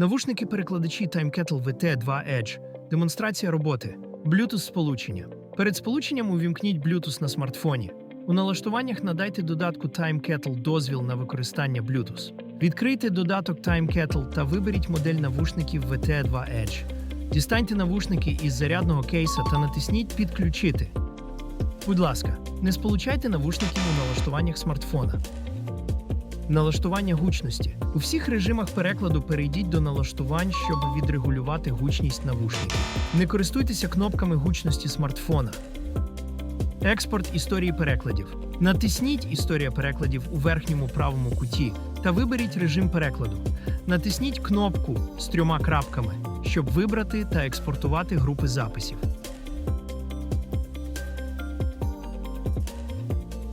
Навушники-перекладачі TimeKettle VT2 Edge. Демонстрація роботи. Bluetooth сполучення. Перед сполученням увімкніть Bluetooth на смартфоні. У налаштуваннях надайте додатку TimeKettle дозвіл на використання Bluetooth. Відкрийте додаток TimeKettle та виберіть модель навушників VT2 Edge. Дістаньте навушники із зарядного кейса та натисніть Підключити. Будь ласка, не сполучайте навушників у налаштуваннях смартфона. Налаштування гучності. У всіх режимах перекладу перейдіть до налаштувань, щоб відрегулювати гучність навушників. Не користуйтеся кнопками гучності смартфона. Експорт історії перекладів. Натисніть Історія перекладів у верхньому правому куті та виберіть режим перекладу. Натисніть кнопку з трьома крапками, щоб вибрати та експортувати групи записів.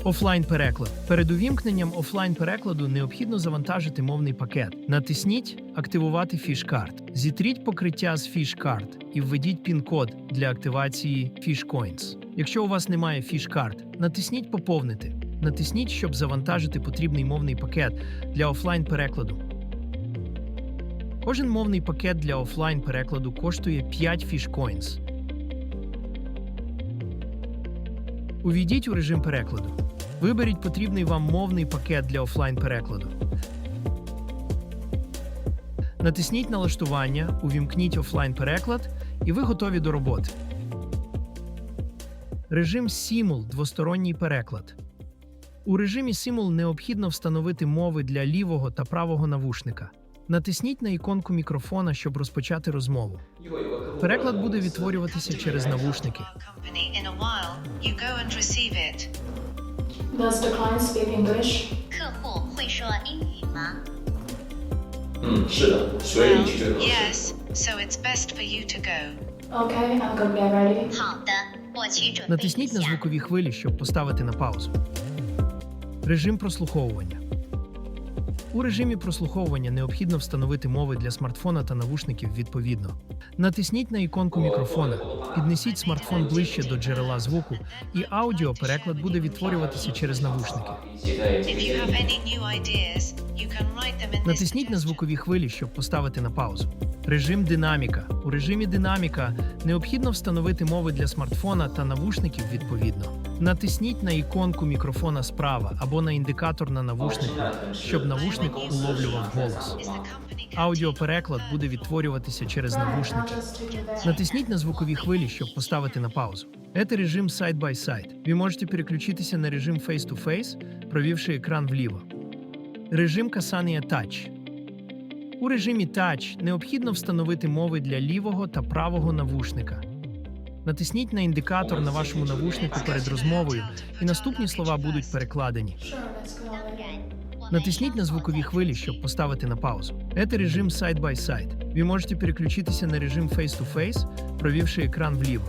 Офлайн переклад. Перед увімкненням офлайн перекладу необхідно завантажити мовний пакет. Натисніть Активувати фіш-карт. Зітріть покриття з фіш-карт і введіть пін-код для активації фіш-коінс. Якщо у вас немає фіш-карт, натисніть Поповнити. Натисніть, щоб завантажити потрібний мовний пакет для офлайн перекладу. Кожен мовний пакет для офлайн перекладу коштує 5 фіш-коінс. Увійдіть у режим перекладу. Виберіть потрібний вам мовний пакет для офлайн перекладу. Натисніть налаштування, увімкніть офлайн переклад, і ви готові до роботи. Режим Simul – двосторонній переклад. У режимі Simul необхідно встановити мови для лівого та правого навушника. Натисніть на іконку мікрофона, щоб розпочати розмову. Переклад буде відтворюватися через навушники. Does the client speak English? 客户会说英语吗？嗯，是的，所以 Well, 你去最合适。 yes, so it's best for you to go. Okay, I'm gonna get ready. 好的，我去准备一 Натисніть на 下。 звукові хвилі, щоб поставити на паузу. Режим прослуховування. У режимі прослуховування необхідно встановити мови для смартфона та навушників відповідно. Натисніть на іконку мікрофона, піднесіть смартфон ближче до джерела звуку, і аудіопереклад буде відтворюватися через навушники. Натисніть на звукові хвилі, щоб поставити на паузу. Режим динаміка. У режимі динаміка необхідно встановити мови для смартфона та навушників відповідно. Натисніть на іконку мікрофона справа або на індикатор на навушнику, щоб навушник уловлював голос. Аудіопереклад буде відтворюватися через навушники. Натисніть на звукові хвилі, щоб поставити на паузу. Це режим Side by Side. Ви можете переключитися на режим Face-to-Face, провівши екран вліво. Режим касання Touch. У режимі Touch необхідно встановити мови для лівого та правого навушника. Натисніть на індикатор на вашому навушнику перед розмовою, і наступні слова будуть перекладені. Натисніть на звукові хвилі, щоб поставити на паузу. Це режим Side by Side. Ви можете переключитися на режим Face-to-Face, провівши екран вліво.